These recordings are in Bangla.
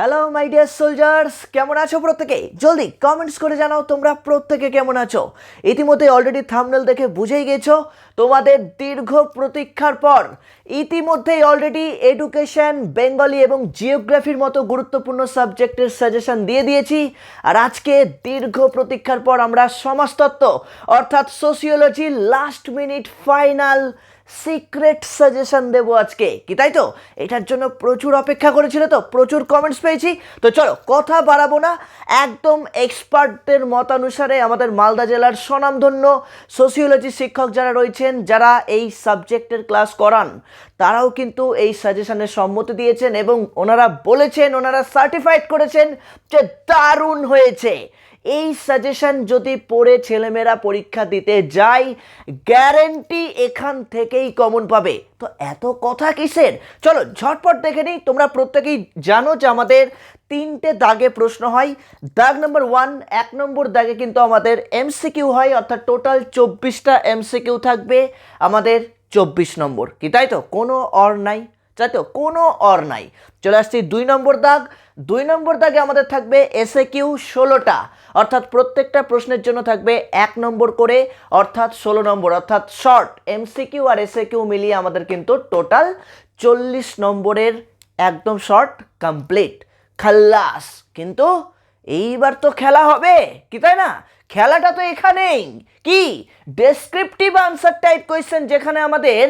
হ্যালো মাই ডিয়ার সোলজার্স কেমন আছো প্রত্যেকে? জলদি কমেন্টস করে জানাও তোমরা প্রত্যেকে কেমন আছো? ইতিমধ্যে অলরেডি থামনেল দেখে বুঝেই গেছো, তোমাদের দীর্ঘ প্রতীক্ষার পর ইতিমধ্যেই অলরেডি এডুকেশন বেঙ্গলি এবং জিওগ্রাফির মতো গুরুত্বপূর্ণ সাবজেক্টের সাজেশন দিয়ে দিয়েছি। আর আজকে দীর্ঘ প্রতীক্ষার পর আমরা সমাজতত্ত্ব, অর্থাৎ sociology last minute final secret suggestion দেবো আজকে। কি তাই তো? এটার জন্য প্রচুর অপেক্ষা করেছিল তো, প্রচুর কমেন্টস পেয়েছি। তো চলো, কথা বাড়াবো না। একদম এক্সপার্টদের মতানুসারে আমাদের মালদা জেলার স্বনামধন্য সোসিওলজি শিক্ষক যারা রয়েছেন, যারা এই সাবজেক্টের ক্লাস করান, তারাও কিন্তু এই সাজেশনের সম্মতি দিয়েছেন এবং ওনারা বলেছেন, ওনারা সার্টিফাইড করেছেন যে দারুণ হয়েছে। এই সাজেশন যদি পড়ে ছেলেমেয়েরা পরীক্ষা দিতে যায় গ্যারেন্টি এখান থেকেই কমন পাবে। তো এত কথা কিসের? চলো, ঝটপট দেখে নিই, তোমরা প্রত্যেকেই জানো যে আমাদের তিনটে দাগে প্রশ্ন হয়। দাগ নম্বর ওয়ান এক নম্বর দাগে কিন্তু আমাদের এমসিকিউ হয়, অর্থাৎ টোটাল চব্বিশটা এমসিকিউ থাকবে, আমাদের চব্বিশ নম্বর। কি তাই তো? কোনো অর নাই। তাই তো কোনো অর নাই। চলে আসছি দুই নম্বর দাগ। দুই নম্বর দাগে আমাদের থাকবে এসএ কিউ ষোলোটা। অর্থাৎ প্রত্যেকটা প্রশ্নের জন্য থাকবে এক নম্বর করে, অর্থাৎ ষোলো নম্বর। অর্থাৎ শর্ট এমসিকিউ আর এসএ কিউ মিলিয়ে আমাদের কিন্তু টোটাল চল্লিশ নম্বরের একদম শর্ট কমপ্লিট খাল্লাস কিন্তু এইবার তো খেলা হবে, কি তাই না? খেলাটা তো এখানেই। কি? ডেসক্রিপটিভ আনসার টাইপ কোয়েশ্চেন যেখানে আমাদের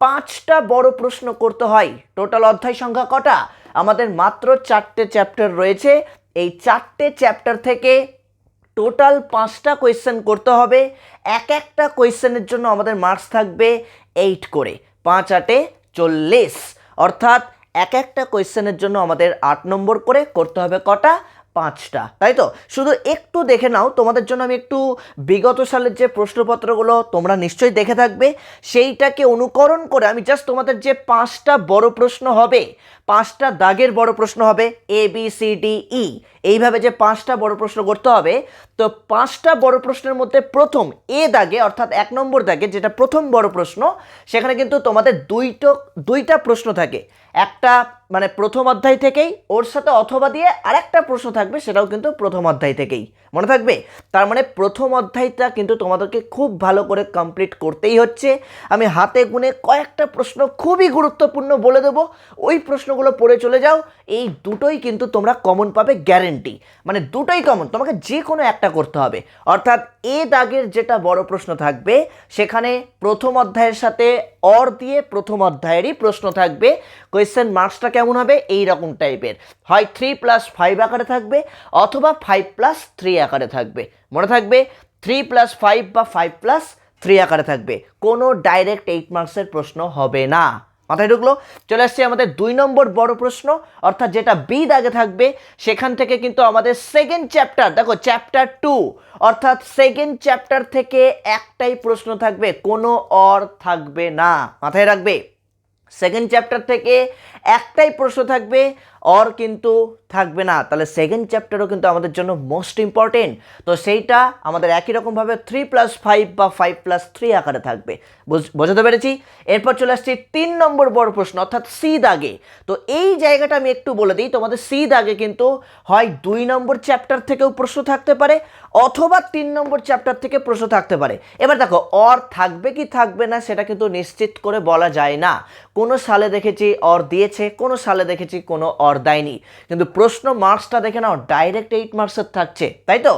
পাঁচটা বড় প্রশ্ন করতে হয়। টোটাল অধ্যায় সংখ্যা কটা? আমাদের মাত্র চারটে চ্যাপ্টার রয়েছে। এই চারটে চ্যাপ্টার থেকে টোটাল পাঁচটা কোয়েশ্চেন করতে হবে। এক একটা কোয়েশ্চেনের জন্য আমাদের মার্কস থাকবে এইট করে। পাঁচ আটে চল্লিশ। অর্থাৎ এক একটা কোয়েশ্চেনের জন্য আমাদের আট নম্বর করে করতে হবে কটা? পাঁচটা, তাই তো? শুধু একটু দেখে নাও, তোমাদের জন্য আমি একটু বিগত সালের যে প্রশ্নপত্রগুলো তোমরা নিশ্চয়ই দেখে থাকবে, সেইটাকে অনুকরণ করে আমি জাস্ট তোমাদের যে পাঁচটা বড় প্রশ্ন হবে, পাঁচটা দাগের বড় প্রশ্ন হবে A B C D E এইভাবে যে পাঁচটা বড় প্রশ্ন করতে হবে, তো পাঁচটা বড় প্রশ্নের মধ্যে প্রথম এ দাগে, অর্থাৎ এক নম্বর দাগে যেটা প্রথম বড় প্রশ্ন, সেখানে কিন্তু তোমাদের দুইটো, দুইটা প্রশ্ন থাকে, একটা মানে প্রথম অধ্যায় থেকেই ওর সাথে অথবা দিয়ে আরেকটা প্রশ্ন থাকবে, সেটাও কিন্তু প্রথম অধ্যায় থেকেই। মনে থাকবে? তার মানে প্রথম অধ্যায়টা কিন্তু তোমাদেরকে খুব ভালো করে কমপ্লিট করতেই হচ্ছে। আমি হাতে গুনে কয়েকটা প্রশ্ন খুবই গুরুত্বপূর্ণ বলে দেবো। ওই প্রশ্নগুলো পড়ে চলে যাও। এই দুটোই কিন্তু তোমরা কমন পাবে গ্যারেন্টি মানে দুটোই কমন তোমাকে যে কোনো একটা করতে হবে। অর্থাৎ এ দাগের যেটা বড় প্রশ্ন থাকবে, সেখানে প্রথম অধ্যায়ের সাথে অর দিয়ে প্রথম অধ্যায়েরই প্রশ্ন থাকবে। কোয়েশ্চেন মার্কসটা কেমন হবে? এই রকম টাইপের। হয় থ্রি প্লাস ফাইভ আকারে থাকবে অথবা ফাইভ প্লাস থ্রি আকারে থাকবে। মনে থাকবে? থ্রি প্লাস ফাইভ বা ফাইভ প্লাস থ্রি আকারে থাকবে। কোনো ডাইরেক্ট এইট মার্কসের প্রশ্ন হবে না। মাথায় ঢুকলো? চলে আসছে আমাদের দুই নম্বর বড় প্রশ্ন, অর্থাৎ যেটা বি দাগে থাকবে, সেখান থেকে কিন্তু আমাদের সেকেন্ড চ্যাপ্টার দেখো চ্যাপ্টার টু অর্থাৎ সেকেন্ড চ্যাপ্টার থেকে একটাই প্রশ্ন থাকবে, কোনো অর থাকবে না। মাথায় রাখবে? সেকেন্ড চ্যাপ্টার থেকে একটাই প্রশ্ন থাকবে অর কিন্তু থাকবে না। তাহলে সেকেন্ড চ্যাপ্টারও কিন্তু আমাদের জন্য মোস্ট ইম্পর্টেন্ট তো সেইটা আমাদের একই রকমভাবে থ্রি প্লাস ফাইভ বা ফাইভ প্লাস থ্রি আকারে থাকবে। বুঝ- বোঝাতে পেরেছি? এরপর চলে আসছি তিন নম্বর বড় প্রশ্ন, অর্থাৎ সি দাগে। তো এই জায়গাটা আমি একটু বলে দিই, তোমাদের সি দাগে কিন্তু হয় দুই নম্বর চ্যাপ্টার থেকেও প্রশ্ন থাকতে পারে, অথবা তিন নম্বর চ্যাপ্টার থেকে প্রশ্ন থাকতে পারে। এবার দেখো অর থাকবে কি থাকবে না সেটা কিন্তু নিশ্চিত করে বলা যায় না। কোনো সালে দেখেছি অর দিয়েছে, কোনো সালে দেখেছি কোনো অর দেয়নি। কিন্তু প্রশ্ন মার্কসটা দেখে নাও ডাইরেক্ট এইট মার্কসের থাকছে, তাই তো?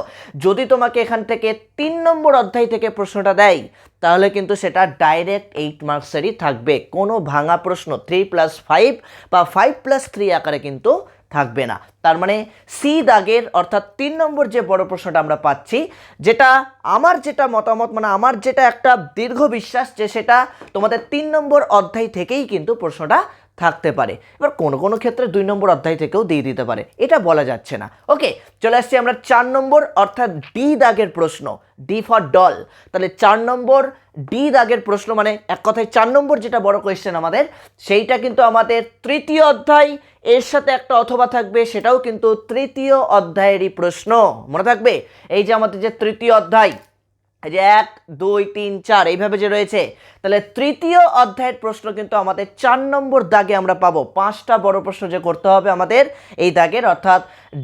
যদি তোমাকে এখান থেকে তিন নম্বর অধ্যায় থেকে প্রশ্নটা দেয়, তাহলে কিন্তু সেটা ডাইরেক্ট এইট মার্কসেরই থাকবে। কোনো ভাঙা প্রশ্ন থ্রি প্লাস ফাইভ বা ফাইভ প্লাস থ্রি আকারে কিন্তু থাকবে না। তার মানে সি দাগের অর্থাৎ তিন নম্বর যে বড় প্রশ্নটা আমরা পাচ্ছি, যেটা আমার যেটা মতামত মানে আমার যেটা একটা দীর্ঘ বিশ্বাস যে সেটা তোমাদের তিন নম্বর অধ্যায় থেকেই কিন্তু প্রশ্নটা থাকতে পারে। এবার কোনো কোনো ক্ষেত্রে দুই নম্বর অধ্যায় থেকেও দিয়ে দিতে পারে। এটা বলা যাচ্ছে না। ওকে, চলে আসছি আমরা চার নম্বর, অর্থাৎ ডি দাগের প্রশ্ন। ডি ফর ডল তাহলে চার নম্বর ডি দাগের প্রশ্ন মানে এক কথায় চার নম্বর যেটা বড় কোয়েশ্চেন আমাদের, সেইটা কিন্তু আমাদের তৃতীয় অধ্যায়। এর সাথে একটা অথবা থাকবে, সেটাও কিন্তু তৃতীয় অধ্যায়েরই প্রশ্ন। মনে থাকবে? এই যে আমাদের যে তৃতীয় অধ্যায় যে এক, দুই, তিন, চার, এইভাবে যে রয়েছে, তাহলে তৃতীয় অধ্যায়ের প্রশ্ন কিন্তু আমাদের চার নম্বর দাগে আমরা পাবো। পাঁচটা বড় প্রশ্ন যে করতে হবে আমাদের এই দাগের, অর্থাৎ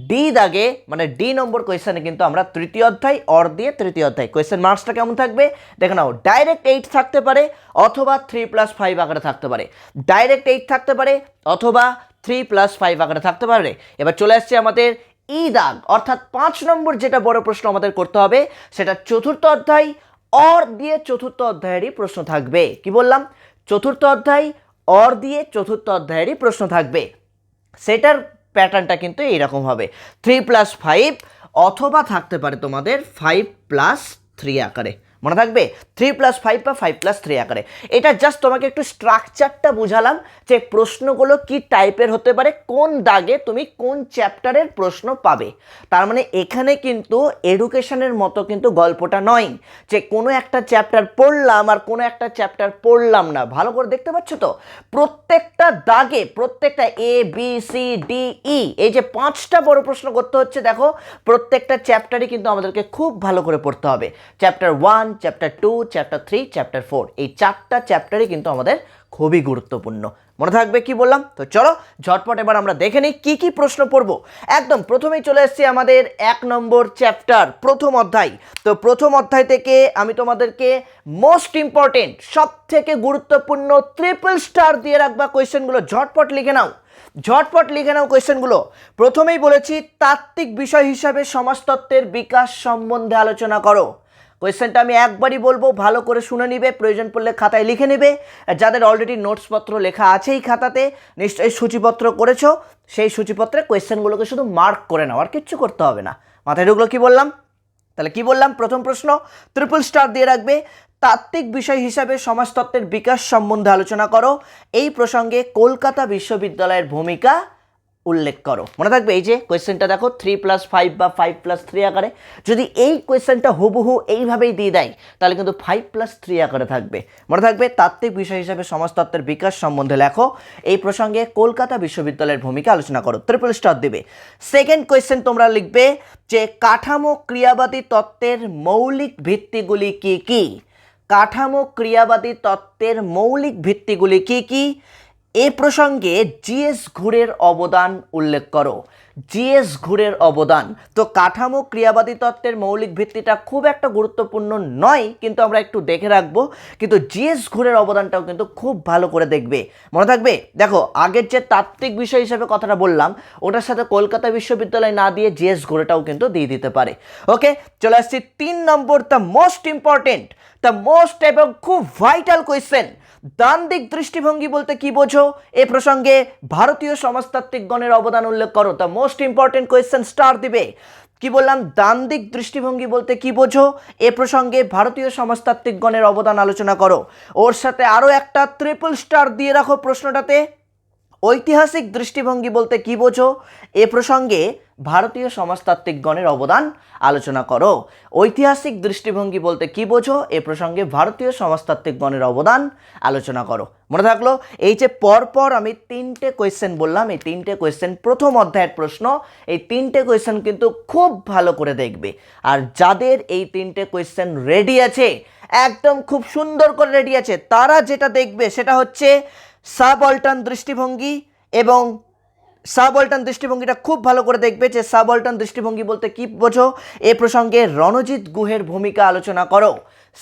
ডি দাগে মানে ডি নম্বর কোয়েশ্চেনে কিন্তু আমরা তৃতীয় অধ্যায় অর দিয়ে তৃতীয় অধ্যায়। কোয়েশ্চেন মার্কসটা কেমন থাকবে? দেখে নাও ডাইরেক্ট এইট থাকতে পারে, অথবা থ্রি প্লাস ফাইভ আকারে থাকতে পারে। ডাইরেক্ট এইট থাকতে পারে, অথবা থ্রি প্লাস ফাইভ আকারে থাকতে পারে। এবার চলে আসছে আমাদের ই দাগ অর্থাৎ পাঁচ নম্বর যেটা বড় প্রশ্ন আমাদের করতে হবে, সেটা চতুর্থ অধ্যায়, অর দিয়ে চতুর্থ অধ্যায়েরই প্রশ্ন থাকবে। কি বললাম? চতুর্থ অধ্যায়, অর দিয়ে চতুর্থ অধ্যায়েরই প্রশ্ন থাকবে। সেটার প্যাটার্নটা কিন্তু এইরকম হবে। থ্রি প্লাস ফাইভ অথবা থাকতে পারে তোমাদের ফাইভ প্লাস থ্রি আকারে। মনে থাকবে? থ্রি প্লাস ফাইভ বা ফাইভ প্লাস থ্রি আকারে। এটা জাস্ট তোমাকে একটু স্ট্রাকচারটা বুঝালাম যে প্রশ্নগুলো কি টাইপের হতে পারে, কোন দাগে তুমি কোন চ্যাপ্টারের প্রশ্ন পাবে। তার মানে এখানে কিন্তু এডুকেশনের মতো কিন্তু গল্পটা নয় যে কোনো একটা চ্যাপ্টার পড়লাম আর কোনো একটা চ্যাপ্টার পড়লাম না। ভালো করে দেখতে পাচ্ছ তো? প্রত্যেকটা দাগে, প্রত্যেকটা A B C D E এই যে পাঁচটা বড় প্রশ্ন করতে হচ্ছে, দেখো, প্রত্যেকটা চ্যাপ্টারই কিন্তু আমাদেরকে খুব ভালো করে পড়তে হবে। Chapter one chapter two chapter three chapter four এই চারটা চ্যাপ্টারই কিন্তু আমাদের খুবই গুরুত্বপূর্ণ। মনে থাকবে কি বললাম? তো চলো, ঝটপট এবার আমরা দেখে নিই কী কী প্রশ্ন পড়ব। একদম প্রথমেই চলে এসেছি আমাদের এক নম্বর চ্যাপ্টার প্রথম অধ্যায়। তো প্রথম অধ্যায় থেকে আমি তোমাদেরকে মোস্ট ইম্পর্টেন্ট সব থেকে গুরুত্বপূর্ণ ট্রিপল স্টার দিয়ে রাখবা কোয়েশ্চেনগুলো ঝটপট লিখে নাও। ঝটপট লিখে নাও কোয়েশ্চেনগুলো প্রথমেই বলেছি, তাত্ত্বিক বিষয় হিসাবে সমাজতত্ত্বের বিকাশ সম্বন্ধে আলোচনা করো। কোয়েশ্চেনটা আমি একবারই বলব, ভালো করে শুনে নিবে, প্রয়োজন পড়লে খাতায় লিখে নেবে। যাদের অলরেডি নোটসপত্র লেখা আছেই খাতাতে, নিশ্চয়ই সূচিপত্র করেছ, সেই সূচিপত্রে কোয়েশ্চেনগুলোকে শুধু মার্ক করে নাও, আর কিচ্ছু করতে হবে না। মাথায় ঢুকলো কি বললাম? তাহলে কি বললাম? প্রথম প্রশ্ন ট্রিপল স্টার দিয়ে রাখবে। তাত্ত্বিক বিষয় হিসাবে সমাজতত্ত্বের বিকাশ সম্বন্ধে আলোচনা করো। এই প্রসঙ্গে কলকাতা বিশ্ববিদ্যালয়ের ভূমিকা উল্লেখ করো। মনে থাকবে এই যে কোয়েশ্চেনটা দেখো থ্রি প্লাস ফাইভ বা ফাইভ প্লাস থ্রি আকারে। যদি এই কোয়েশ্চেনটা হুবহু এইভাবেই দিয়ে দেয়, তাহলে কিন্তু ফাইভ প্লাস থ্রি আকারে থাকবে। মনে থাকবে তাত্ত্বিক বিষয় হিসাবে সমাজতত্ত্বের বিকাশ সম্বন্ধে লেখো। এই প্রসঙ্গে কলকাতা বিশ্ববিদ্যালয়ের ভূমিকা আলোচনা করো ট্রিপল স্টার দেবে। সেকেন্ড কোয়েশ্চেন তোমরা লিখবে যে, কাঠামো ক্রিয়াবাদী তত্ত্বের মৌলিক ভিত্তিগুলি কি কি? কাঠামো ক্রিয়াবাদী তত্ত্বের মৌলিক ভিত্তিগুলি কি কি? এ প্রসঙ্গে জিএস ঘুরের অবদান উল্লেখ করো। জিএস ঘুরের অবদান। তো কাঠামো ক্রিয়াবাদী তত্ত্বের মৌলিক ভিত্তিটা খুব একটা গুরুত্বপূর্ণ নয়, কিন্তু আমরা একটু দেখে রাখব। কিন্তু জিএস ঘুরের অবদানটাও কিন্তু খুব ভালো করে দেখবে। মনে থাকবে? দেখো, আগের যে তাত্ত্বিক বিষয় হিসেবে কথাটা বললাম, ওটার সাথে কলকাতা বিশ্ববিদ্যালয় না দিয়ে জিএস ঘুরেটাও কিন্তু দিয়ে দিতে পারে। ওকে? চলে আসছি তিন নম্বর the most important the most এবং খুব ভাইটাল কোয়েশ্চেন দান্দিক দৃষ্টিভঙ্গি বলতে কি বোঝো? এ প্রসঙ্গে ভারতীয় সমাজতাত্ত্বিকগণের অবদান উল্লেখ করো। The most important question star দিবে। কি বললাম? দান্দিক দৃষ্টিভঙ্গি বলতে কি বোঝো? এ প্রসঙ্গে ভারতীয় সমাজতাত্ত্বিকগণের অবদান আলোচনা করো। ওর সাথে আরও একটা ট্রিপল স্টার দিয়ে রাখো প্রশ্নটাতে। ঐতিহাসিক দৃষ্টিভঙ্গি বলতে কি বোঝো? এ প্রসঙ্গে ভারতীয় সমাজতাত্ত্বিকগণের অবদান আলোচনা করো। ঐতিহাসিক দৃষ্টিভঙ্গি বলতে কি বোঝো? এ প্রসঙ্গে ভারতীয় সমাজতাত্ত্বিকগণের অবদান আলোচনা করো। মনে থাকল, এই যে পরপর আমি তিনটে কোয়েশ্চেন বললাম, এই তিনটে কোয়েশ্চেন প্রথম অধ্যায়ের প্রশ্ন, এই তিনটে কোয়েশ্চেন কিন্তু খুব ভালো করে দেখবে। আর যাদের এই তিনটে কোয়েশ্চেন রেডি আছে, একদম খুব সুন্দর করে রেডি আছে, তারা যেটা দেখবে সেটা হচ্ছে সাবঅল্টান দৃষ্টিভঙ্গি এবং সাবঅল্টান দৃষ্টিভঙ্গিটা খুব ভালো করে দেখবে যে সাবঅল্টান দৃষ্টিভঙ্গি বলতে কী বোঝো? এ প্রসঙ্গে রণজিৎ গুহের ভূমিকা আলোচনা করো।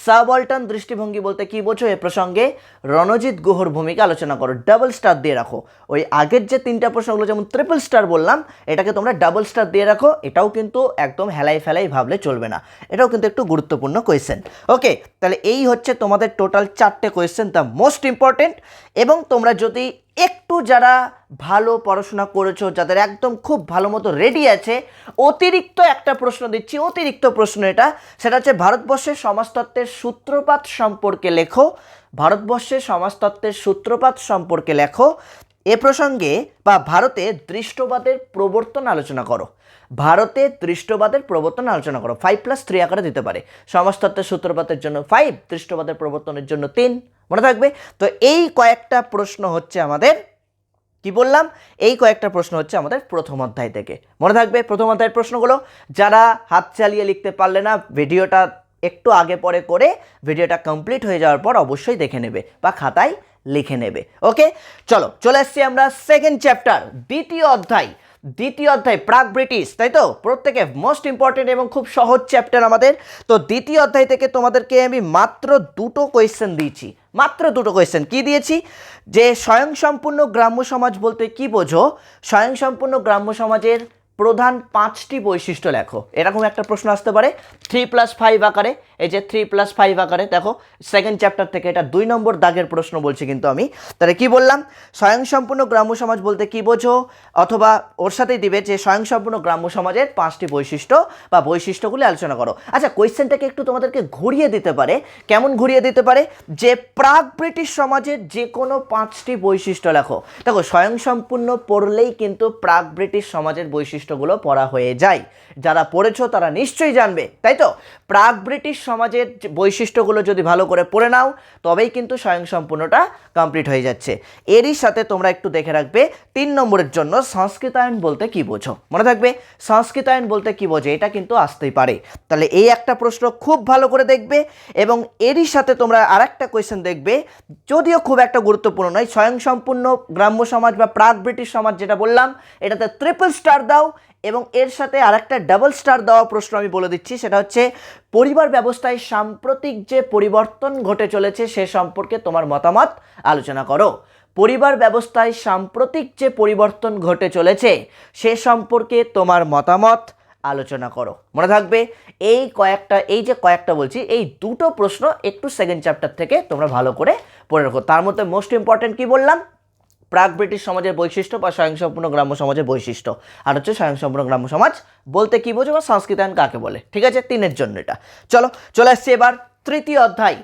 সাবঅল্টান দৃষ্টিভঙ্গি বলতে কি বোঝো? এ প্রসঙ্গে রণজিৎ গুহর ভূমিকা আলোচনা করো। ডাবল স্টার দিয়ে রাখো। ওই আগের যে তিনটা প্রশ্নগুলো যেমন ট্রিপল স্টার বললাম, এটাকে তোমরা ডাবল স্টার দিয়ে রাখো। এটাও কিন্তু একদম হেলাই ফেলাই ভাবলে চলবে না। এটাও কিন্তু একটু গুরুত্বপূর্ণ কোয়েশ্চেন ওকে তাহলে এই হচ্ছে তোমাদের টোটাল চারটে কোয়েশ্চেন দ্য মোস্ট ইম্পর্টেন্ট এবং তোমরা যদি একটু যারা ভালো পড়াশোনা করেছ, যাদের একদম খুব ভালো মতো রেডি আছে, অতিরিক্ত একটা প্রশ্ন দিচ্ছি, অতিরিক্ত প্রশ্ন এটা, সেটা হচ্ছে ভারতবর্ষের সমাজতত্ত্বের সূত্রপাত সম্পর্কে লেখো, ভারতবর্ষের সমাজতত্ত্বের সূত্রপাত সম্পর্কে লেখো, এ প্রসঙ্গে বা ভারতে দৃষ্টবাদের প্রবর্তন আলোচনা করো, ভারতে দৃষ্টবাদের প্রবর্তন আলোচনা করো ফাইভ প্লাস থ্রি আকারে দিতে পারে, সমাজতত্ত্বের সূত্রপাতের জন্য ফাইভ দৃষ্টবাদের প্রবর্তনের জন্য তিন মনে থাকবে? তো এই কয়েকটা প্রশ্ন হচ্ছে আমাদের, কি বললাম? এই কয়েকটা প্রশ্ন হচ্ছে আমাদের প্রথম অধ্যায় থেকে। মনে থাকবে প্রথম অধ্যায়ের প্রশ্নগুলো? যারা হাত চালিয়ে লিখতে পারলে না, ভিডিওটা একটু আগে পরে করে ভিডিওটা কমপ্লিট হয়ে যাওয়ার পর অবশ্যই দেখে নেবে বা খাতায় লিখে নেবে। ওকে? চলো, চলে আসছি আমরা সেকেন্ড চ্যাপ্টার দ্বিতীয় অধ্যায়। দ্বিতীয় অধ্যায়, প্রাক ব্রিটিশ, তাই তো? প্রত্যেকে মোস্ট ইম্পর্টেন্ট এবং খুব সহজ চ্যাপ্টার আমাদের। তো দ্বিতীয় অধ্যায় থেকে তোমাদেরকে আমি মাত্র দুটো কোয়েশ্চেন দিয়েছি। মাত্র দুটো কোয়েশ্চেন কি দিয়েছি? যে স্বয়ংসম্পূর্ণ গ্রাম্য সমাজ বলতে কি বোঝো? স্বয়ংসম্পূর্ণ গ্রাম্য সমাজের প্রধান পাঁচটি বৈশিষ্ট্য লেখো। এরকম একটা প্রশ্ন আসতে পারে। থ্রি প্লাস ফাইভ আকারে। এই যে থ্রি প্লাস ফাইভ আকারে, দেখো সেকেন্ড চ্যাপ্টার থেকে এটা দুই নম্বর দাগের প্রশ্ন বলছি কিন্তু আমি। তাহলে কি বললাম? স্বয়ংসম্পূর্ণ গ্রাম্য সমাজ বলতে কি বোঝো? অথবা ওর সাথেই দিবে যে স্বয়ংসম্পূর্ণ গ্রাম্য সমাজের পাঁচটি বৈশিষ্ট্য বা বৈশিষ্ট্যগুলি আলোচনা করো। আচ্ছা কোয়েশ্চেনটাকে একটু তোমাদেরকে ঘুরিয়ে দিতে পারে। কেমন ঘুরিয়ে দিতে পারে? যে প্রাক ব্রিটিশ সমাজের যে কোনো পাঁচটি বৈশিষ্ট্য লেখো। দেখো, স্বয়ংসম্পূর্ণ পড়লেই কিন্তু প্রাক ব্রিটিশ সমাজের বৈশিষ্ট্যগুলো পড়া হয়ে যায়। যারা পড়েছো তারা নিশ্চয়ই জানবে, তাই তো? প্রাক ব্রিটিশ সমাজের বৈশিষ্ট্যগুলো যদি ভালো করে পড়ে নাও, তবেই কিন্তু স্বয়ংসম্পূর্ণটা কমপ্লিট হয়ে যাচ্ছে। এরই সাথে তোমরা একটু দেখে রাখবে, তিন নম্বরের জন্য সংস্কৃতায়ন বলতে কি বোঝো? মনে থাকবে? সংস্কৃতায়ন বলতে কি বোঝো? এটা কিন্তু আসতেই পারে। তাহলে এই একটা প্রশ্ন খুব ভালো করে দেখবে এবং এরই সাথে তোমরা আরেকটা কোয়েশ্চেন দেখবে, যদিও খুব একটা গুরুত্বপূর্ণ নয়, স্বয়ংসম্পূর্ণ গ্রাম্য সমাজ বা প্রাক ব্রিটিশ সমাজ যেটা বললাম, এটাতে ট্রিপল স্টার দাও এবং এর সাথে আরেকটা ডাবল স্টার দেওয়া প্রশ্ন আমি বলে দিচ্ছি, সেটা হচ্ছে পরিবার ব্যবস্থায় সাম্প্রতিক যে পরিবর্তন ঘটে চলেছে সে সম্পর্কে তোমার মতামত আলোচনা করো। পরিবার ব্যবস্থায় সাম্প্রতিক যে পরিবর্তন ঘটে চলেছে সে সম্পর্কে তোমার মতামত আলোচনা করো। মনে থাকবে এই কয়েকটা, এই যে কয়েকটা বলছি, এই দুটো প্রশ্ন একটু সেকেন্ড চ্যাপ্টার থেকে তোমরা ভালো করে পড়ে রাখো। তার মধ্যে মোস্ট ইম্পর্টেন্ট কি বললাম? প্রাক ব্রিটিশ সমাজের বৈশিষ্ট্য বা স্বয়ংসম্পূর্ণ গ্রাম্য সমাজের বৈশিষ্ট্য। আর হচ্ছে স্বয়ংসম্পূর্ণ গ্রাম্য সমাজ বলতে কি বোঝো বা সংস্কৃতায়ন কাকে বলে? ঠিক আছে, তিনের জন্য এটা। চলো, চলে আসছি এবার তৃতীয় অধ্যায়।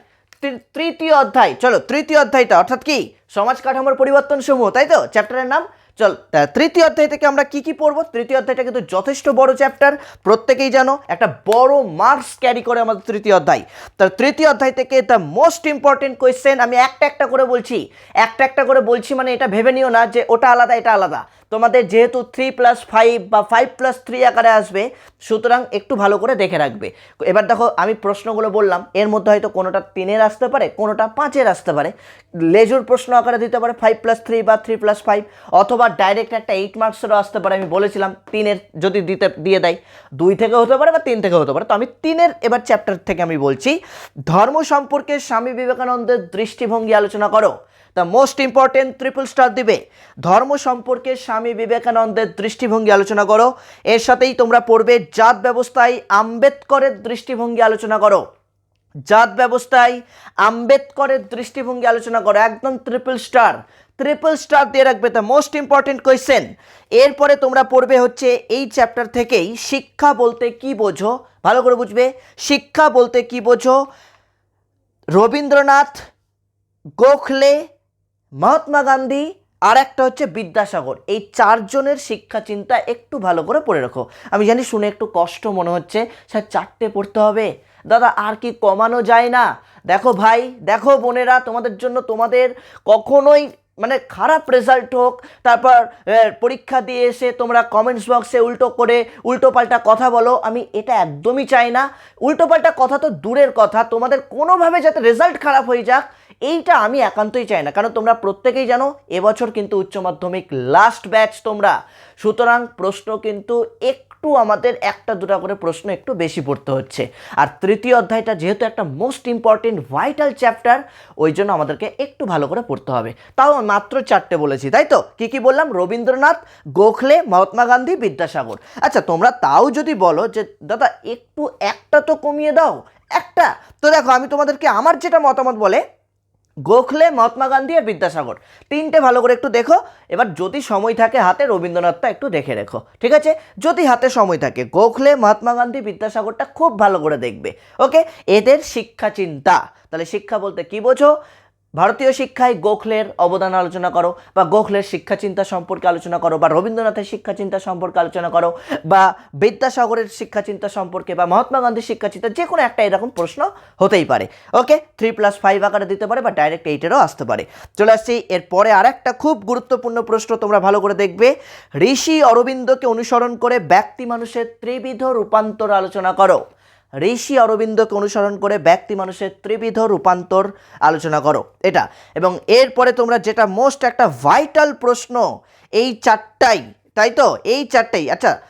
তৃতীয় অধ্যায়, চলো, তৃতীয় অধ্যায়টা অর্থাৎ কি? সমাজ কাঠামোর পরিবর্তন সমূহ তাই তো? চ্যাপ্টারের নাম চল তৃতীয় অধ্যায় থেকে আমরা কি কি পড়ব? তৃতীয় অধ্যায়টা কিন্তু যথেষ্ট বড় চ্যাপ্টার প্রত্যেকেই জানো, একটা বড় মার্কস ক্যারি করে আমাদের তৃতীয় অধ্যায়। তার তৃতীয় অধ্যায় থেকে দ্য মোস্ট ইম্পর্টেন্ট কোয়েশ্চেন আমি একটা একটা করে বলছি। একটা একটা করে বলছি মানে এটা ভেবে নিও না যে ওটা আলাদা, এটা আলাদা। তোমাদের যেহেতু থ্রি প্লাস ফাইভ বা ফাইভ প্লাস থ্রি আকারে আসবে, সুতরাং একটু ভালো করে দেখে রাখবে। এবার দেখো, আমি প্রশ্নগুলো বললাম, এর মধ্যে হয়তো কোনোটা তিনের আসতে পারে, কোনোটা পাঁচের আসতে পারে। লেজুর প্রশ্ন আকারে দিতে পারে ফাইভ প্লাস থ্রি বা থ্রি প্লাস ফাইভ অথবা ডাইরেক্ট একটা এইট মার্কসেরও আসতে পারে, আমি বলেছিলাম তিনের যদি দিতে, দিয়ে দেয়, দুই থেকে হতে পারে বা তিন থেকে হতে পারে। তো আমি তিনের এবার চ্যাপ্টার থেকে আমি বলছি, ধর্ম সম্পর্কে স্বামী বিবেকানন্দের দৃষ্টিভঙ্গি আলোচনা করো। The most important triple star দিবে। ধর্ম সম্পর্কে স্বামী বিবেকানন্দের দৃষ্টিভঙ্গি আলোচনা করো। এর সাথেই তোমরা পড়বে, জাত ব্যবস্থায় আম্বেদকরের দৃষ্টিভঙ্গি আলোচনা করো। জাত ব্যবস্থায় আম্বেদকরের দৃষ্টিভঙ্গি আলোচনা করো, একদম ট্রিপল স্টার ট্রিপল স্টার দিয়ে রাখবে দ্য মোস্ট ইম্পর্টেন্ট কোয়েশ্চেন এরপরে তোমরা পড়বে হচ্ছে এই চ্যাপ্টার থেকেই শিক্ষা বলতে কি বোঝো? ভালো করে বুঝবে? শিক্ষা বলতে কি বোঝো? রবীন্দ্রনাথ, গোখলে, মহাত্মা গান্ধী আর একটা হচ্ছে বিদ্যাসাগর। এই চারজনের শিক্ষা চিন্তা একটু ভালো করে পড়ে রাখো। আমি জানি শুনে একটু কষ্ট মনে হচ্ছে স্যার চারটে পড়তে হবে। দাদা, আর কি কমানো যায় না? দেখো ভাই, দেখো বোনেরা, তোমাদের জন্য তোমাদের কখনোই মানে খারাপ রেজাল্ট হোক, তারপর পরীক্ষা দিয়ে এসে তোমরা কমেন্টস বক্সে উল্টো করে, উল্টো পাল্টা কথা বলো, আমি এটা একদমই চাই না। উল্টো পাল্টা কথা তো দূরের কথা, তোমাদের কোনোভাবে যাতে রেজাল্ট খারাপ হয়ে যাক, এইটা আমি একান্তই চাই না। কারণ তোমরা প্রত্যেকেই জানো, এবছর কিন্তু উচ্চ মাধ্যমিক লাস্ট ব্যাচ তোমরা। সুতরাং প্রশ্ন কিন্তু একটু আমাদের একটা দুটা করে প্রশ্ন একটু বেশি পড়তে হচ্ছে। আর তৃতীয় অধ্যায়টা যেহেতু একটা মোস্ট ইম্পর্টেন্ট ভাইটাল চ্যাপ্টার ওই জন্য আমাদেরকে একটু ভালো করে পড়তে হবে। তাও মাত্র চারটে বলেছি, তাই তো? কি কি বললাম? রবীন্দ্রনাথ, গোখলে, মহাত্মা গান্ধী, বিদ্যাসাগর। আচ্ছা তোমরা তাও যদি বলো যে, দাদা, একটু একটা তো কমিয়ে দাও, একটা? তো দেখো, আমি তোমাদেরকে আমার যেটা মতামত বলে গোখলে, মহাত্মা গান্ধী আর বিদ্যাসাগর। তিনটে ভালো করে একটু দেখো। এবার যদি সময় থাকে হাতে, রবীন্দ্রনাথটা একটু দেখে রেখো। ঠিক আছে? যদি হাতে সময় থাকে, গোখলে, মহাত্মা গান্ধী, বিদ্যাসাগরটা খুব ভালো করে দেখবে। ওকে? এদের শিক্ষা চিন্তা। তাহলে শিক্ষা বলতে কি বোঝো? ভারতীয় শিক্ষায় গোখলের অবদান আলোচনা করো বা গোখলের শিক্ষা চিন্তা সম্পর্কে আলোচনা করো বা রবীন্দ্রনাথের শিক্ষা চিন্তা সম্পর্কে আলোচনা করো বা বিদ্যাসাগরের শিক্ষা চিন্তা সম্পর্কে বা মহাত্মা গান্ধীর শিক্ষা চিন্তা, যে কোনো একটা এরকম প্রশ্ন হতেই পারে। ওকে থ্রি প্লাস ফাইভ আকারে দিতে পারে বা ডাইরেক্ট এইটেরও আসতে পারে। চলে আসছি, এরপরে আর একটা খুব গুরুত্বপূর্ণ প্রশ্ন তোমরা ভালো করে দেখবে। ঋষি অরবিন্দকে অনুসরণ করে ব্যক্তি মানুষের ত্রিবিধ রূপান্তর আলোচনা করো। ঋষি অরবিন্দকে অনুসরণ করে ব্যক্তি মানুষের ত্রিবিধ রূপান্তর আলোচনা করো। এটা। এবং এরপরে তোমরা যেটা মোস্ট একটা ভাইটাল প্রশ্ন, এই চারটাই, তাই তো? এই চারটাই। আচ্ছা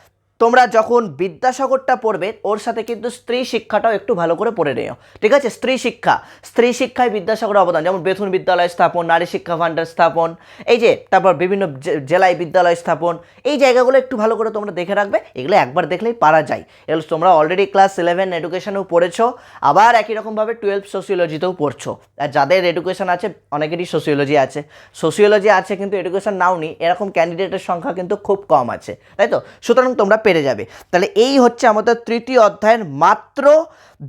তোমরা যখন বিদ্যাসাগরটা পড়বে, ওর সাথে কিন্তু স্ত্রী শিক্ষাটাও একটু ভালো করে পড়ে নিও। ঠিক আছে? স্ত্রী শিক্ষা। স্ত্রী শিক্ষায় বিদ্যাসাগরের অবদান। যেমন বেথুন বিদ্যালয় স্থাপন, নারী শিক্ষা ভাণ্ডার স্থাপন, এই যে তারপর বিভিন্ন জেলায় বিদ্যালয় স্থাপন, এই জায়গাগুলো একটু ভালো করে তোমরা দেখে রাখবে। এগুলো একবার দেখলেই পারা যায়। এগুলো তোমরা অলরেডি ক্লাস ইলেভেন এডুকেশনেও পড়েছো, আবার একই রকমভাবে টুয়েলভ সোসিওলজিতেও পড়ছো। আর যাদের এডুকেশন আছে, অনেকেরই সোসিওলজি আছে। সোসিওলজি আছে কিন্তু এডুকেশন নাও নি এরকম ক্যান্ডিডেটের সংখ্যা কিন্তু খুব কম আছে। তাই তো? সুতরাং তোমরা পেরে যাবে। তাহলে এই হচ্ছে আমাদের তৃতীয় অধ্যায়ের মাত্র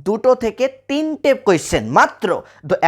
দুটো থেকে তিনটে কোয়েশ্চেন মাত্র।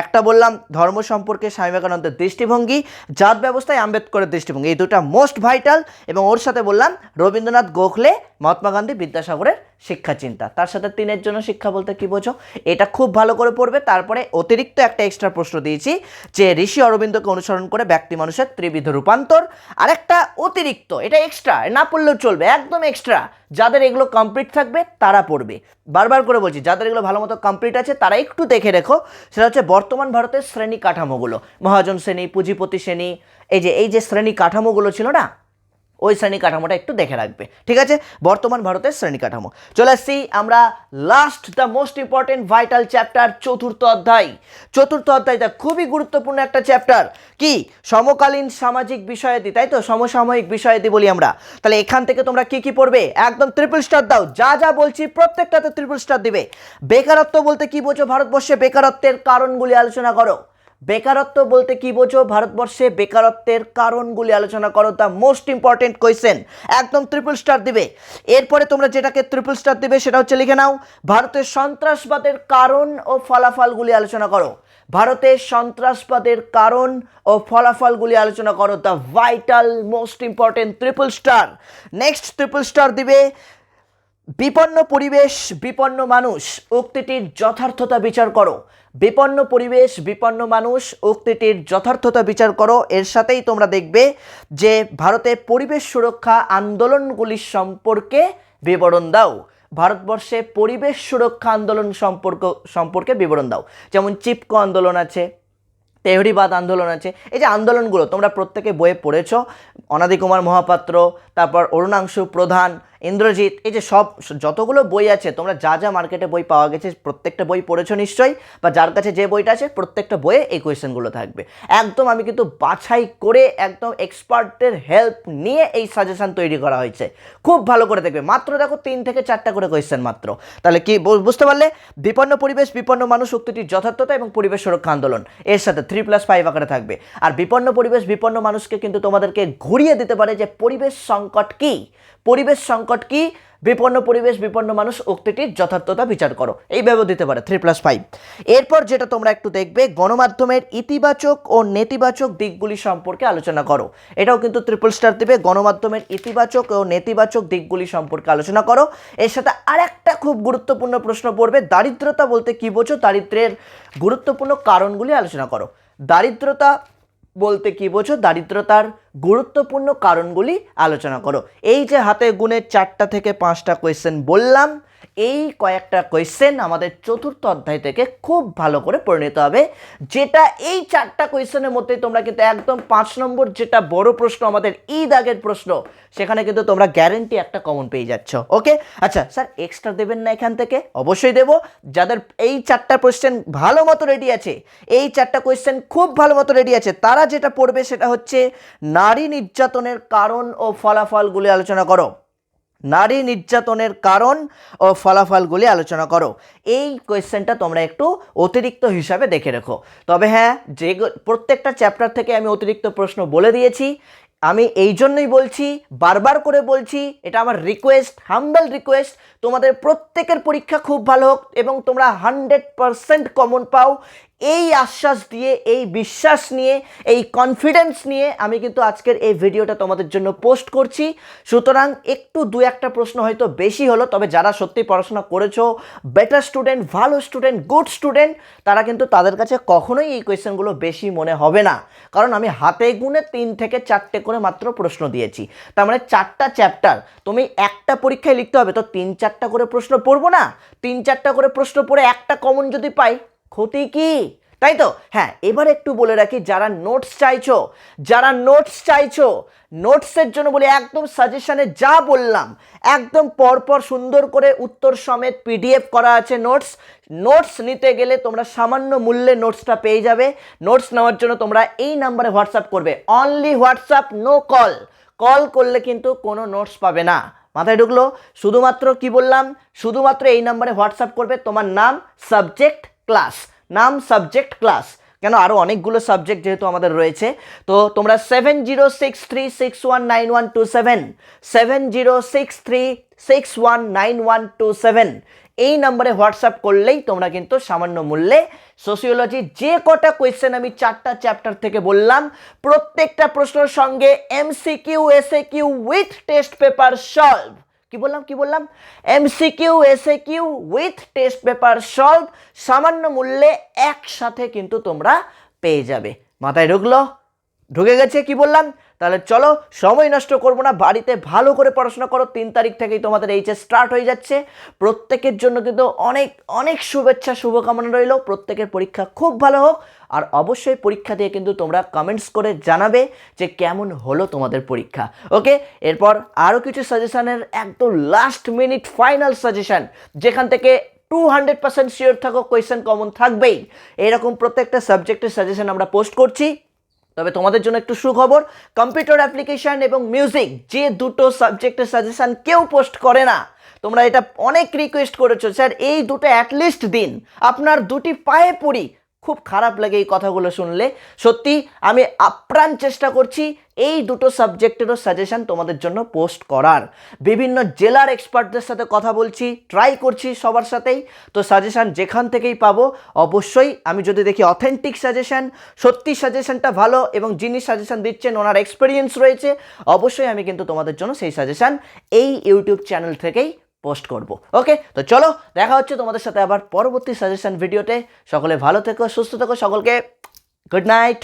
একটা বললাম, ধর্ম সম্পর্কে স্বামী বিবেকানন্দের দৃষ্টিভঙ্গি, জাত ব্যবস্থায় আম্বেদকরের দৃষ্টিভঙ্গি, এই দুটা মোস্ট ভাইটাল এবং ওর সাথে বললাম, রবীন্দ্রনাথ গোখলে, মহাত্মা গান্ধী বিদ্যাসাগরের শিক্ষা চিন্তা তার সাথে তিনের জন্য শিক্ষা বলতে কি বোঝো? এটা খুব ভালো করে পড়বে, তারপরে অতিরিক্ত একটা এক্সট্রা প্রশ্ন দিয়েছি, যে ঋষি অরবিন্দকে অনুসরণ করে ব্যক্তি মানুষের ত্রিবিধ রূপান্তর। আর একটা অতিরিক্ত, এটা এক্সট্রা না পড়লেও চলবে, একদম এক্সট্রা যাদের এগুলো কমপ্লিট থাকবে, তারা পড়বে। বারবার করে বলছি, যাদের এগুলো ভালো মতো কমপ্লিট আছে, তারা একটু দেখে রেখো। সেটা হচ্ছে বর্তমান ভারতের শ্রেণি কাঠামোগুলো মহাজন শ্রেণি, পুঁজিপতি শ্রেণি, এই যে এই যে শ্রেণি কাঠামোগুলো ছিল না ওই শ্রেণি কাঠামোটা একটু দেখে রাখবে। ঠিক আছে? বর্তমান ভারতের শ্রেণি কাঠামো। চলে আসছি আমরা last the most important vital chapter চতুর্থ অধ্যায়। চতুর্থ অধ্যায়টা খুবই গুরুত্বপূর্ণ একটা চ্যাপ্টার কি? সমকালীন সামাজিক বিষয়াদি তাই তো? সমসাময়িক বিষয়াদি বলি আমরা। তাহলে এখান থেকে তোমরা কি কি পড়বে? একদম ট্রিপল স্টার দাও। যা যা বলছি প্রত্যেকটাতে ট্রিপল স্টার দিবে। বেকারত্ব বলতে কি বোঝো ভারতবর্ষে? বেকারত্বের কারণগুলি আলোচনা করো। বেকারত্ব বলতে কি বোঝো? ভারতবর্ষে বেকারত্বের কারণগুলি আলোচনা করো দ্য মোস্ট ইম্পর্টেন্ট কোয়েশ্চেন একদম ট্রিপল স্টার দিবে। এরপরে তোমরা যেটাকে ট্রিপল স্টার দিবে সেটা হচ্ছে লিখে নাও ভারতের সন্ত্রাসবাদের কারণ ও ফলাফলগুলি আলোচনা করো। ভারতের সন্ত্রাসবাদের কারণ ও ফলাফলগুলি আলোচনা করো the vital most important triple star next triple star দিবে, বিপন্ন পরিবেশ, বিপন্ন মানুষ। উক্তিটির যথার্থতা বিচার করো। বিপন্ন পরিবেশ, বিপন্ন মানুষ, উক্তিটির যথার্থতা বিচার করো। এর সাথেই তোমরা দেখবে যে ভারতে পরিবেশ সুরক্ষা আন্দোলনগুলির সম্পর্কে বিবরণ দাও। ভারতবর্ষে পরিবেশ সুরক্ষা আন্দোলন সম্পর্ক, সম্পর্কে বিবরণ দাও। যেমন চিপকো আন্দোলন আছে, তেহরিবাদ আন্দোলন আছে, এই যে আন্দোলনগুলো তোমরা প্রত্যেকে বইয়ে পড়েছো। অনাদি কুমার মহাপাত্র, তারপর অরুণাংশু প্রধান ইন্দ্রজিৎ, এই যে সব, যতগুলো বই আছে, তোমরা যা যা মার্কেটে বই পাওয়া গেছে, প্রত্যেকটা বই পড়েছো নিশ্চয়ই, বা যার কাছে যে বইটা আছে, প্রত্যেকটা বইয়ে এই কোয়েশ্চেনগুলো থাকবে। একদম আমি কিন্তু বাছাই করে একদম এক্সপার্টের হেল্প নিয়ে এই সাজেশন তৈরি করা হয়েছে। খুব ভালো করে দেখবে। মাত্র দেখো তিন থেকে চারটা করে কোয়েশ্চেন মাত্র। তাহলে কি বুঝতে পারলে? বিপন্ন পরিবেশ, বিপন্ন মানুষ উক্তিটির যথার্থতা এবং পরিবেশ সুরক্ষা আন্দোলন। এর সাথে থ্রি প্লাস ফাইভ আকারে থাকবে। আর বিপন্ন পরিবেশ, বিপন্ন মানুষকে কিন্তু তোমাদেরকে ঘুরিয়ে দিতে পারে যে পরিবেশ সংকট কি? পরিবেশ সংকট কি? বিপন্ন পরিবেশ, বিপন্ন মানুষ উক্তিটির যথার্থতা বিচার করো। এইভাবে দিতে পারে থ্রি প্লাস ফাইভ এরপর যেটা তোমরা একটু দেখবে, গণমাধ্যমের ইতিবাচক ও নেতিবাচক দিকগুলি সম্পর্কে আলোচনা করো। এটাও কিন্তু ট্রিপল স্টার দেবে, গণমাধ্যমের ইতিবাচক ও নেতিবাচক দিকগুলি সম্পর্কে আলোচনা করো। এর সাথে আরেকটা খুব গুরুত্বপূর্ণ প্রশ্ন পড়বে, দারিদ্রতা বলতে কি বোঝো? দারিদ্রের গুরুত্বপূর্ণ কারণগুলি আলোচনা করো। দারিদ্রতা বলতে কি বোঝো? দারিদ্রতার গুরুত্বপূর্ণ কারণগুলি আলোচনা করো। এই যে হাতে গুণের চারটা থেকে পাঁচটা কোয়েশ্চেন বললাম এই কয়েকটা কোয়েশ্চেন আমাদের চতুর্থ অধ্যায় থেকে খুব ভালো করে পরিণত হবে। যেটা এই চারটা কোয়েশ্চেনের মধ্যে তোমরা কিন্তু একদম পাঁচ নম্বর যেটা বড় প্রশ্ন, আমাদের ঈদ আগের প্রশ্ন, সেখানে কিন্তু তোমরা গ্যারেন্টি একটা কমন পেয়ে যাচ্ছ। ওকে আচ্ছা স্যার এক্সট্রা দেবেন না এখান থেকে? অবশ্যই দেবো। যাদের এই চারটা কোয়েশ্চেন ভালো মতো রেডি আছে, এই চারটা কোয়েশ্চেন খুব ভালো মতো রেডি আছে, তারা যেটা পড়বে সেটা হচ্ছে, নারী নির্যাতনের কারণ ও ফলাফলগুলি আলোচনা করো। নারী নির্যাতনের কারণ ও ফলাফলগুলি আলোচনা করো। এই কোয়েশ্চেনটা তোমরা একটু অতিরিক্ত হিসাবে দেখে রেখো। তবে হ্যাঁ যে প্রত্যেকটা চ্যাপ্টার থেকে আমি অতিরিক্ত প্রশ্ন বলে দিয়েছি। আমি এই জন্যই বলছি, বারবার করে বলছি, এটা আমার রিকোয়েস্ট হাম্বল রিকোয়েস্ট তোমাদের প্রত্যেকের পরীক্ষা খুব ভালো হোক এবং তোমরা হান্ড্রেড পারসেন্ট কমন পাও। এই আশ্বাস দিয়ে, এই বিশ্বাস নিয়ে, এই কনফিডেন্স নিয়ে আমি কিন্তু আজকের এই ভিডিওটা তোমাদের জন্য পোস্ট করছি। সুতরাং একটু দু একটা প্রশ্ন হয়তো বেশি হলো, তবে যারা সত্যি পড়াশোনা করেছ বেটার স্টুডেন্ট ভালো স্টুডেন্ট গুড স্টুডেন্ট তারা কিন্তু তাদের কাছে কখনোই এই কোয়েশ্চেনগুলো বেশি মনে হবে না। কারণ আমি হাতে গুনে তিন থেকে চারটে করে মাত্র প্রশ্ন দিয়েছি। তার মানে চারটা চ্যাপ্টার তুমি একটা পরীক্ষায় লিখতে হবে, তো তিন চারটা করে প্রশ্ন পড়ব না? তিন চারটা করে প্রশ্ন পড়ে একটা কমন যদি পাই ক্ষতি কি? তাই তো? হ্যাঁ এবার একটু বলে রাখি, যারা নোটস চাইছো, যারা নোটস চাইছো নোটসের জন্য বলি একদম সাজেশনে যা বললাম, একদম পরপর সুন্দর করে উত্তর সমেত পিডিএফ করা আছে নোটস নোটস নিতে গেলে তোমরা সামান্য মূল্যে নোটসটা পেয়ে যাবে। নোটস নেওয়ার জন্য তোমরা এই নাম্বারে হোয়াটসঅ্যাপ করবে। Only WhatsApp no call call করলে কিন্তু কোনো নোটস পাবে না। মাথায় ঢুকলো? শুধুমাত্র কি বললাম? শুধুমাত্র এই নাম্বারে হোয়াটসঅ্যাপ করবে। তোমার নাম সাবজেক্ট ক্লাস নাম সাবজেক্ট ক্লাস কেন আরও অনেকগুলো সাবজেক্ট যেহেতু আমাদের রয়েছে, তো তোমরা seven zero six three six one nine one two seven seven zero six three six one nine one two seven এই নাম্বারে হোয়াটসঅ্যাপ করলেই তোমরা কিন্তু সামান্য মূল্যে সোসিওলজি যে কটা কোয়েশ্চেন আমি চারটা চ্যাপ্টার থেকে বললাম, প্রত্যেকটা প্রশ্নের সঙ্গে MCQ SA Q with test paper solve কি বললাম কি বললাম? MCQ SA Q with test paper solve সামান্য মূল্যে একসাথে কিন্তু তোমরা পেয়ে যাবে। মাথায় ঢুকলো? ঢুকে গেছে, কি বললাম? তাহলে চলো, সময় নষ্ট করব না, বাড়িতে ভালো করে পড়াশোনা করো, তিন তারিখ থেকেই তোমাদের এইচএস স্টার্ট হয়ে যাচ্ছে। প্রত্যেকের জন্য কিন্তু অনেক অনেক শুভেচ্ছা, শুভকামনা রইল। প্রত্যেকের পরীক্ষা খুব ভালো হোক, আর অবশ্যই পরীক্ষা দিয়ে কিন্তু তোমরা কমেন্টস করে জানাবে যে কেমন হলো তোমাদের পরীক্ষা। ওকে এরপর আরও কিছু সাজেশানের একদম লাস্ট মিনিট ফাইনাল সাজেশন যেখান থেকে টু হান্ড্রেড পার্সেন্ট শিওর থাকো কোয়েশ্চেন কমন থাকবেই। এরকম প্রত্যেকটা সাবজেক্টের সাজেশন আমরা পোস্ট করছি। তবে তোমাদের জন্য একটু সুখবর কম্পিউটার অ্যাপ্লিকেশান এবং মিউজিক যে দুটো সাবজেক্টের সাজেশান কেউ পোস্ট করে না। তোমরা এটা অনেক রিকোয়েস্ট করেছ স্যার এই দুটো অ্যাটলিস্ট দিন। আপনার দুটি পায়ে পড়ি খুব খারাপ লাগে এই কথাগুলো শুনলে। সত্যি, আমি আপ্রাণ চেষ্টা করছি এই দুটো সাবজেক্টেরও সাজেশন তোমাদের জন্য পোস্ট করার। বিভিন্ন জেলার এক্সপার্টদের সাথে কথা বলছি ট্রাই করছি সবার সাথেই। তো সাজেশান যেখান থেকেই পাবো, অবশ্যই আমি যদি দেখি অথেন্টিক সাজেশন সত্যি সাজেশানটা ভালো এবং যিনি সাজেশন দিচ্ছেন, ওনার এক্সপিরিয়েন্স রয়েছে, অবশ্যই আমি কিন্তু তোমাদের জন্য সেই সাজেশান এই ইউটিউব চ্যানেল থেকেই পোস্ট করব। ওকে? তো চলো, দেখা হচ্ছে তোমাদের সাথে আবার পরবর্তী সাজেশন ভিডিওতে সকলে ভালো থেকো, সুস্থ থেকো সকলকে। Good night